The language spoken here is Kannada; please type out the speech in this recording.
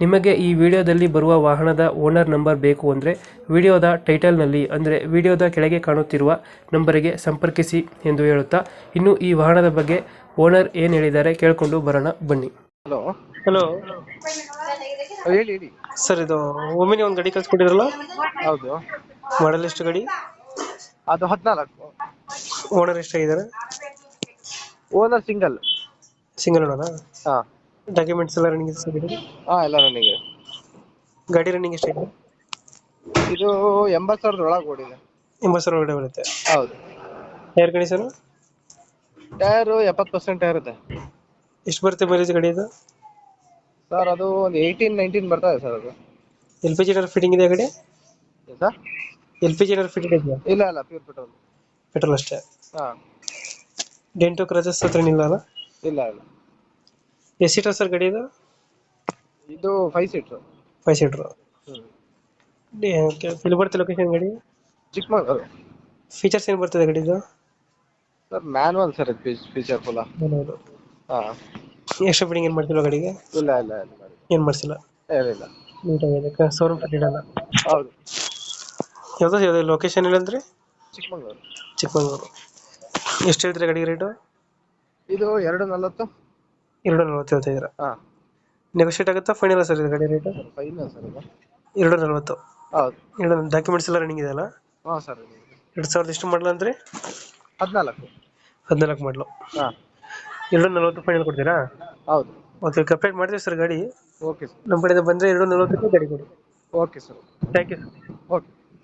ನಿಮಗೆ ಈ ವಿಡಿಯೋದಲ್ಲಿ ಬರುವ ವಾಹನದ ಓನರ್ ನಂಬರ್ ಬೇಕು ಅಂದರೆ ವಿಡಿಯೋದ ಟೈಟಲ್ನಲ್ಲಿ ಅಂದರೆ ವಿಡಿಯೋದ ಕೆಳಗೆ ಕಾಣುತ್ತಿರುವ ನಂಬರಿಗೆ ಸಂಪರ್ಕಿಸಿ ಎಂದು ಹೇಳುತ್ತಾ ಇನ್ನು ಈ ವಾಹನದ ಬಗ್ಗೆ ಓನರ್ ಏನು ಹೇಳಿದ್ದಾರೆ ಕೇಳಿಕೊಂಡು ಬರೋಣ ಬನ್ನಿ. ಹಲೋ. ಹಲೋ. ಹೇಳಿ ಹೇಳಿ. ಸರ್ ಇದು ಒಮ್ಮಿನಿ ಒಂದು ಗಾಡಿ ಕಳ್ಸ್ಕೊಟ್ಟಿರಲ್ಲ ಹೌದು. ಮಾಡಲ್ ಎಷ್ಟು ಗಾಡಿ? ಅದು ಹದಿನಾಲ್ಕು. ಓನರ್ ಎಷ್ಟಾಗಿದ್ದಾರೆ? Owner single. ಸಿಂಗಲ್ ಓನರಾ? ಹಾ. ಡಾಕ್ಯುಮೆಂಟ್ಸ್ ಎಲ್ಲ ರನ್ನಿಂಗ್ ಇದೆ ಹಾ ಎಲ್ಲ ರನ್ನಿಂಗ್ ಇದೆ. ಗಾಡಿ ರನ್ನಿಂಗ್ ಎಷ್ಟಾಗಿದೆ ಇದು ಎಂಬತ್ತು ಸಾವಿರದ ಒಳಗೆ ಓಡಿದೆ. ಎಂಬತ್ತು ಸಾವಿರ ಒಳಗಡೆ ಬರುತ್ತೆ? ಹೌದು. ಟೈರ್ ಕಂಡೀಷನ್ ಟೈರು ಎಪ್ಪತ್ತು ಪರ್ಸೆಂಟ್ ಟೈರ್ ಇದೆ. ಎಷ್ಟು ಬರುತ್ತೆ ಮೈಲೇಜ್ ಗಾಡಿ ಇದು ಸರ್ ಅದು ಒಂದು ಏಯ್ಟೀನ್ ನೈನ್ಟೀನ್ ಇದೆ ಸರ್ ಅದು. ಎಲ್ ಪಿ ಜಿ ಫಿಟ್ಟಿಂಗ್ ಇದೆ ಗಾಡಿ? Sir L P G fitting ಇದೆಯಾ? ಇಲ್ಲ ಇಲ್ಲ ಪ್ಯೂರ್ ಪೆಟ್ರೋಲ್ ಪೆಟ್ರೋಲ್ ಅಷ್ಟೇ? ಹಾ. ಡೆಂಟು ಕ್ರಜಸ್ ಹತ್ರ ನಿಲ್ಲ ಅಲ್ಲ? ಇಲ್ಲ ಇಲ್ಲ. ಎಷ್ಟು ಸೀಟರ್ ಸರ್ ಗಾಡಿ ಇದು? ಇದು ಫೈವ್ ಸೀಟ್ರು ಫೈವ್ ಸೀಟ್ರು ಬರುತ್ತೆ ಲೊಕೇಶನ್ ಗಾಡಿ? ಚಿಕ್ಕಮಗಳೂರು. ಫೀಚರ್ಸ್ ಏನು ಬರ್ತದೆ ಗಾಡಿದು ಸರ್ ಮ್ಯಾನ್ವಲ್ ಸರ್ ಇದು ಫೀಚರ್ ಫುಲ್ಲ ಹೌದು ಹಾ. ಎಕ್ಸ್ಟ್ರಾ ಫಿಟ್ಟಿಂಗ್ ಏನು ಮಾಡ್ತಿಲ್ಲ ಗಾಡಿಗೆ? ಇಲ್ಲ ಇಲ್ಲ ಇಲ್ಲ ಮಾಡಿ ಏನು ಮಾಡಿಸಿಲ್ಲ? ಏನಿಲ್ಲ. ನೀಟಾಗಿದೆ. ಶೋರೂಮ್ ಕಟ್ಟಿಡಲ್ಲ ಹೌದು. ಯಾವುದು ಯಾವುದು ಲೊಕೇಶನ್ ಇಲ್ಲಂದ್ರೆ ಚಿಕ್ಕಮಗಳೂರು. ಚಿಕ್ಕಮಗಳೂರು. ಎಷ್ಟು ಹೇಳ್ತೀರಾ ಗಾಡಿಗೆ ರೇಟು ಇದು ಎರಡು ನಲವತ್ತು. ಎರಡು ನಲ್ವತ್ತು ಹೇಳ್ತಾ ಇದ್ದೀರಾ? ಹಾ. ನೆಗೋಷಿಯೇಟ್ ಆಗುತ್ತಾ? ಫೈನಲ್ ಸರ್ ಇದು ಗಾಡಿ ರೇಟ್ ಫೈನಲ್ ಸರ್ ಇದು. ಎರಡು ನಲ್ವತ್ತು. ಹೌದು. ಎರಡು ಡಾಕ್ಯುಮೆಂಟ್ಸ್ ಎಲ್ಲ ರನ್ನಿಂಗ್ ಇದೆಯಲ್ಲ? ಹಾಂ ಸರ್ ಎರಡು ಸಾವಿರದ ಎಷ್ಟು ಮಾಡಲ ಅಂದರೆ? ಹದಿನಾಲ್ಕು. ಹದಿನಾಲ್ಕು ಮಾಡಲು ಹಾಂ. ಎರಡು ನಲ್ವತ್ತು ಫೈನಲ್ ಕೊಡ್ತೀರಾ? ಹೌದು. ಓಕೆ ಕಂಪ್ಲೀಟ್ ಮಾಡ್ತೀವಿ ಸರ್ ಗಾಡಿ. Okay sir. ನಮ್ಮ ಕಡೆಯಿಂದ ಬಂದರೆ ಎರಡು ನಲ್ವತ್ತಕ್ಕೆ ಗಾಡಿ ಕೊಡಿ. Okay sir. Thank you sir okay